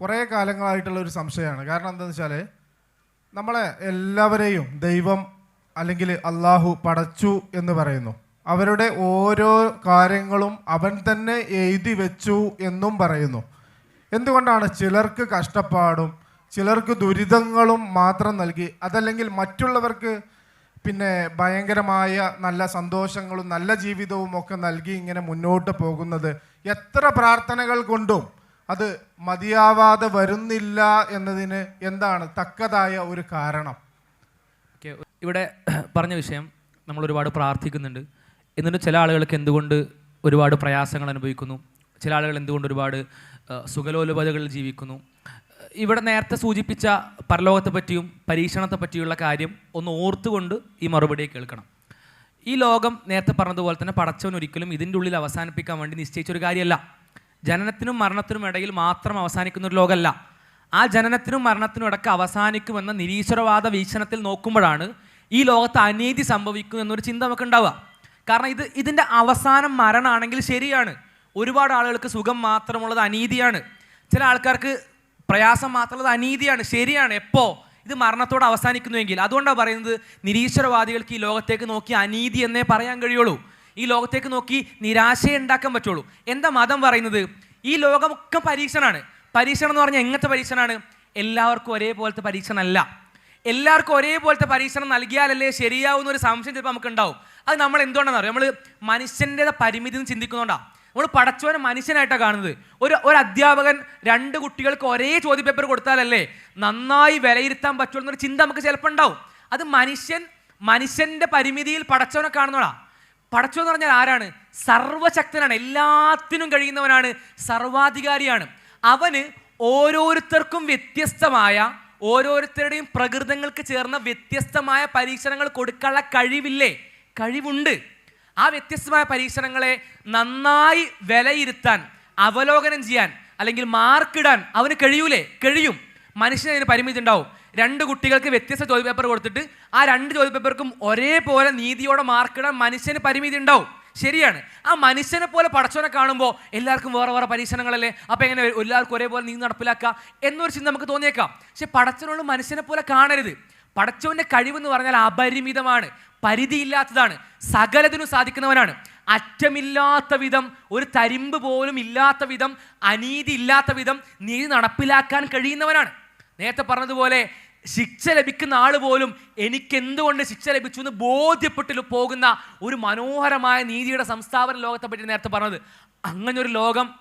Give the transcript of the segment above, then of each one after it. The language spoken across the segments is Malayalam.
കുറേ കാലങ്ങളായിട്ടുള്ള ഒരു സംശയമാണ്. കാരണം എന്താണെന്ന് വെച്ചാൽ നമ്മളെ എല്ലാവരെയും ദൈവം അല്ലെങ്കിൽ അള്ളാഹു പടച്ചു എന്ന് പറയുന്നു. അവരുടെ ഓരോ കാര്യങ്ങളും അവൻ തന്നെ എഴുതി വെച്ചു എന്നും പറയുന്നു. എന്തുകൊണ്ടാണ് ചിലർക്ക് കഷ്ടപ്പാടും ചിലർക്ക് ദുരിതങ്ങളും മാത്രം നൽകി അതല്ലെങ്കിൽ മറ്റുള്ളവർക്ക് പിന്നെ ഭയങ്കരമായ നല്ല സന്തോഷങ്ങളും നല്ല ജീവിതവും ഒക്കെ നൽകി ഇങ്ങനെ മുന്നോട്ട് പോകുന്നത്? എത്ര പ്രാർത്ഥനകൾ കൊണ്ടും അത് മതിയാവാതെ വരുന്നില്ല എന്നതിന് എന്താണ് തക്കതായ ഒരു കാരണം? ഇവിടെ പറഞ്ഞ വിഷയം നമ്മൾ ഒരുപാട് പ്രാർത്ഥിക്കുന്നുണ്ട്. എന്നിട്ട് ചില ആളുകൾക്ക് എന്തുകൊണ്ട് ഒരുപാട് പ്രയാസങ്ങൾ അനുഭവിക്കുന്നു? ചില ആളുകൾ എന്തുകൊണ്ട് ഒരുപാട് സുഖലോലുപതകളിൽ ജീവിക്കുന്നു? ഇവിടെ നേരത്തെ സൂചിപ്പിച്ച പരലോകത്തെ പറ്റിയും പരീക്ഷണത്തെ പറ്റിയുള്ള കാര്യം ഒന്ന് ഓർത്തുകൊണ്ട് ഈ മറുപടി കേൾക്കണം. ഈ ലോകം നേരത്തെ പറഞ്ഞതുപോലെ തന്നെ പടച്ചവൻ ഒരിക്കലും ഇതിന്റെ ഉള്ളിൽ അവസാനിപ്പിക്കാൻ വേണ്ടി നിശ്ചയിച്ചൊരു കാര്യമല്ല. ജനനത്തിനും മരണത്തിനും ഇടയിൽ മാത്രം അവസാനിക്കുന്ന ഒരു ലോകമല്ല. ആ ജനനത്തിനും മരണത്തിനും ഇടയ്ക്ക് അവസാനിക്കുമെന്ന നിരീശ്വരവാദ വീക്ഷണത്തിൽ നോക്കുമ്പോഴാണ് ഈ ലോകത്ത് അനീതി സംഭവിക്കും എന്നൊരു ചിന്ത നമുക്ക് ഉണ്ടാവുക കാരണം ഇത് ഇതിന്റെ അവസാനം മരണമാണെങ്കിൽ ശരിയാണ്. ഒരുപാട് ആളുകൾക്ക് സുഖം മാത്രമുള്ളത് അനീതിയാണ്. ചില ആൾക്കാർക്ക് പ്രയാസം മാത്രമുള്ളത് അനീതിയാണ്. ശരിയാണ്. എപ്പോൾ ഇത് മരണത്തോടെ അവസാനിക്കുന്നുവെങ്കിൽ. അതുകൊണ്ടാണ് പറയുന്നത് നിരീശ്വരവാദികൾക്ക് ഈ ലോകത്തേക്ക് നോക്കി അനീതി എന്നേ പറയാൻ കഴിയുള്ളൂ. ഈ ലോകത്തേക്ക് നോക്കി നിരാശയെ ഉണ്ടാക്കാൻ പറ്റുള്ളൂ. എന്താ മതം പറയുന്നത്? ഈ ലോകമൊക്കെ പരീക്ഷണമാണ് പരീക്ഷണം എന്ന് പറഞ്ഞാൽ എങ്ങനത്തെ പരീക്ഷണമാണ് എല്ലാവർക്കും ഒരേപോലത്തെ പരീക്ഷണമല്ല എല്ലാവർക്കും ഒരേപോലത്തെ പരീക്ഷണം നൽകിയാലല്ലേ ശരിയാവുന്ന ഒരു സംശയം ചിലപ്പോൾ നമുക്ക് ഉണ്ടാവും അത് നമ്മൾ എന്തുകൊണ്ടാണെന്ന് അറിയാം? നമ്മൾ മനുഷ്യന്റെ പരിമിതി എന്ന് ചിന്തിക്കുന്നുണ്ടാണ് നമ്മൾ പടച്ചവനെ മനുഷ്യനായിട്ടാണ് കാണുന്നത്. ഒരു ഒരു അധ്യാപകൻ രണ്ട് കുട്ടികൾക്ക് ഒരേ ചോദ്യപേപ്പർ കൊടുത്താലല്ലേ നന്നായി വിലയിരുത്താൻ പറ്റുള്ളൂ എന്നൊരു ചിന്ത നമുക്ക് ചിലപ്പോൾ ഉണ്ടാവും. അത് മനുഷ്യൻ മനുഷ്യന്റെ പരിമിതിയിൽ പടച്ചവനെ കാണുന്നതാ. പടച്ചോ എന്ന് പറഞ്ഞാൽ ആരാണ്? സർവശക്തനാണ്. എല്ലാത്തിനും കഴിയുന്നവനാണ്. സർവാധികാരിയാണ്. അവന് ഓരോരുത്തർക്കും വ്യത്യസ്തമായ ഓരോരുത്തരുടെയും പ്രകൃതങ്ങൾക്ക് ചേർന്ന വ്യത്യസ്തമായ പരീക്ഷണങ്ങൾ കൊടുക്കാനുള്ള കഴിവില്ലേ? കഴിവുണ്ട്. ആ വ്യത്യസ്തമായ പരീക്ഷണങ്ങളെ നന്നായി വിലയിരുത്താൻ അവലോകനം ചെയ്യാൻ അല്ലെങ്കിൽ മാർക്കിടാൻ അവന് കഴിയൂലേ? കഴിയും. മനുഷ്യന് അതിന് പരിമിതി ഉണ്ടാവും. രണ്ട് കുട്ടികൾക്ക് വ്യത്യസ്ത ചോദ്യപേപ്പർ കൊടുത്തിട്ട് ആ രണ്ട് ചോദ്യപേപ്പർക്കും ഒരേപോലെ നീതിയോടെ മാർക്കിടാൻ മനുഷ്യന് പരിമിതി ഉണ്ടാവും. ശരിയാണ്. ആ മനുഷ്യനെ പോലെ പടച്ചവനെ കാണുമ്പോൾ എല്ലാവർക്കും വേറെ വേറെ പരീക്ഷണങ്ങളല്ലേ? അപ്പം എങ്ങനെ എല്ലാവർക്കും ഒരേപോലെ നീതി നടപ്പിലാക്കുക എന്നൊരു ചിന്ത നമുക്ക് തോന്നിയേക്കാം. പക്ഷെ പടച്ചവനോട് മനുഷ്യനെ പോലെ കാണരുത്. പടച്ചവന്റെ കഴിവെന്ന് പറഞ്ഞാൽ അപരിമിതമാണ്. പരിധിയില്ലാത്തതാണ്. സകലതിനും സാധിക്കുന്നവനാണ്. അറ്റമില്ലാത്ത വിധം ഒരു തരിമ്പ് പോലും ഇല്ലാത്ത വിധം അനീതി ഇല്ലാത്ത വിധം നീതി നടപ്പിലാക്കാൻ കഴിയുന്നവനാണ്. നേരത്തെ പറഞ്ഞതുപോലെ ശിക്ഷ ലഭിക്കുന്ന ആൾ പോലും എനിക്ക് എന്തുകൊണ്ട് ശിക്ഷ ലഭിച്ചു എന്ന് ബോധ്യപ്പെട്ട് പോകുന്ന ഒരു മനോഹരമായ നീതിയുടെ സംസ്ഥാപന ലോകത്തെ പറ്റി നേരത്തെ പറഞ്ഞത്. അങ്ങനെ ഒരു ലോകം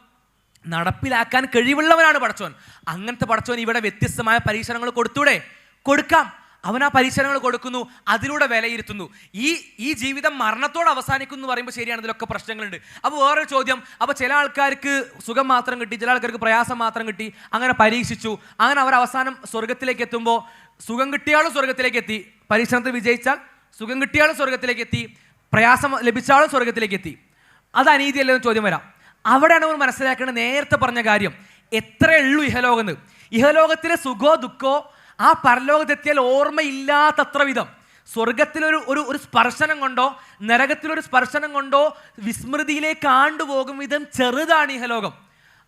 നടപ്പിലാക്കാൻ കഴിവുള്ളവനാണ് പടച്ചോൻ. അങ്ങനത്തെ പടച്ചോൻ ഇവിടെ വ്യത്യസ്തമായ പരീക്ഷണങ്ങൾ കൊടുത്തൂടെ? കൊടുക്കാം. അവൻ ആ പരീക്ഷണങ്ങൾ കൊടുക്കുന്നു അതിലൂടെ വിലയിരുത്തുന്നു. ഈ ഈ ജീവിതം മരണത്തോടെ അവസാനിക്കുന്നു എന്ന് പറയുമ്പോൾ ശരിയാണ് ഇതിലൊക്കെ പ്രശ്നങ്ങളുണ്ട്. അപ്പോൾ വേറൊരു ചോദ്യം അപ്പോൾ ചില ആൾക്കാർക്ക് സുഖം മാത്രം കിട്ടി ചില ആൾക്കാർക്ക് പ്രയാസം മാത്രം കിട്ടി അങ്ങനെ പരീക്ഷിച്ചു. അങ്ങനെ അവർ അവസാനം സ്വർഗത്തിലേക്ക് എത്തുമ്പോൾ സുഖം കിട്ടിയാലും സ്വർഗത്തിലേക്ക് എത്തി. പരീക്ഷണത്തിൽ വിജയിച്ചാൽ സുഖം കിട്ടിയാലും സ്വർഗത്തിലേക്ക് എത്തി പ്രയാസം ലഭിച്ചാലും സ്വർഗത്തിലേക്ക് എത്തി. അത് അനീതിയല്ലെന്ന് ചോദ്യം വരാം. അവിടെയാണ് നമ്മൾ മനസ്സിലാക്കേണ്ടത് നേരത്തെ പറഞ്ഞ കാര്യം എത്രയേ ഉള്ളൂ ഇഹലോകന്ന് ഇഹലോകത്തിലെ സുഖോ ദുഃഖോ ആ പരലോകത്തെത്തിയാൽ ഓർമ്മയില്ലാത്തത്ര വിധം. സ്വർഗത്തിലൊരു ഒരു ഒരു സ്പർശനം കൊണ്ടോ നരകത്തിലൊരു സ്പർശനം കൊണ്ടോ വിസ്മൃതിയിലേക്ക് ആണ്ടുപോകും വിധം ചെറുതാണ് ഈ ഹലോകം.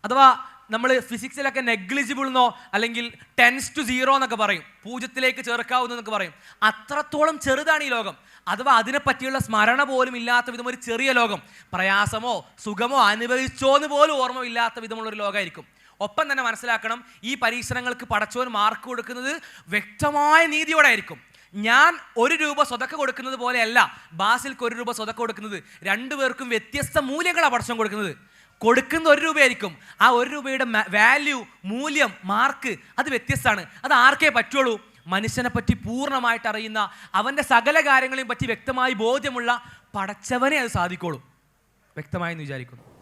അഥവാ നമ്മൾ ഫിസിക്സിലൊക്കെ നെഗ്ലിജിബിൾ എന്നോ അല്ലെങ്കിൽ ടെൻസ് ടു സീറോ എന്നൊക്കെ പറയും. പൂജ്യത്തിലേക്ക് ചേർക്കാവുന്നതൊക്കെ പറയും. അത്രത്തോളം ചെറുതാണ് ഈ ലോകം. അഥവാ അതിനെപ്പറ്റിയുള്ള സ്മരണ പോലും ഇല്ലാത്ത വിധം ഒരു ചെറിയ ലോകം. പ്രയാസമോ സുഖമോ അനുഭവിച്ചോ എന്ന് പോലും ഓർമ്മയില്ലാത്ത വിധമുള്ള ഒരു ലോകമായിരിക്കും. ഒപ്പം തന്നെ മനസ്സിലാക്കണം ഈ പരീക്ഷണങ്ങൾക്ക് പടച്ചവൻ മാർക്ക് കൊടുക്കുന്നത് വ്യക്തമായ നീതിയോടെ ആയിരിക്കും ഞാൻ ഒരു രൂപ സ്വതക്ക കൊടുക്കുന്നത് പോലെയല്ല ബാസിൽക്ക് ഒരു രൂപ സ്വതക്ക കൊടുക്കുന്നത്. രണ്ടുപേർക്കും വ്യത്യസ്ത മൂല്യങ്ങളാണ് പടച്ചവൻ കൊടുക്കുന്നത്. കൊടുക്കുന്ന ഒരു രൂപയായിരിക്കും. ആ ഒരു രൂപയുടെ വാല്യൂ മൂല്യം മാർക്ക് അത് വ്യത്യസ്തമാണ്. അത് ആർക്കേ പറ്റുള്ളൂ? മനുഷ്യനെ പറ്റി പൂർണമായിട്ട് അറിയുന്ന അവന്റെ സകല കാര്യങ്ങളെയും പറ്റി വ്യക്തമായി ബോധ്യമുള്ള പടച്ചവനെ അത് സാധിക്കുള്ളൂ വ്യക്തമായി എന്ന് വിചാരിക്കുന്നു.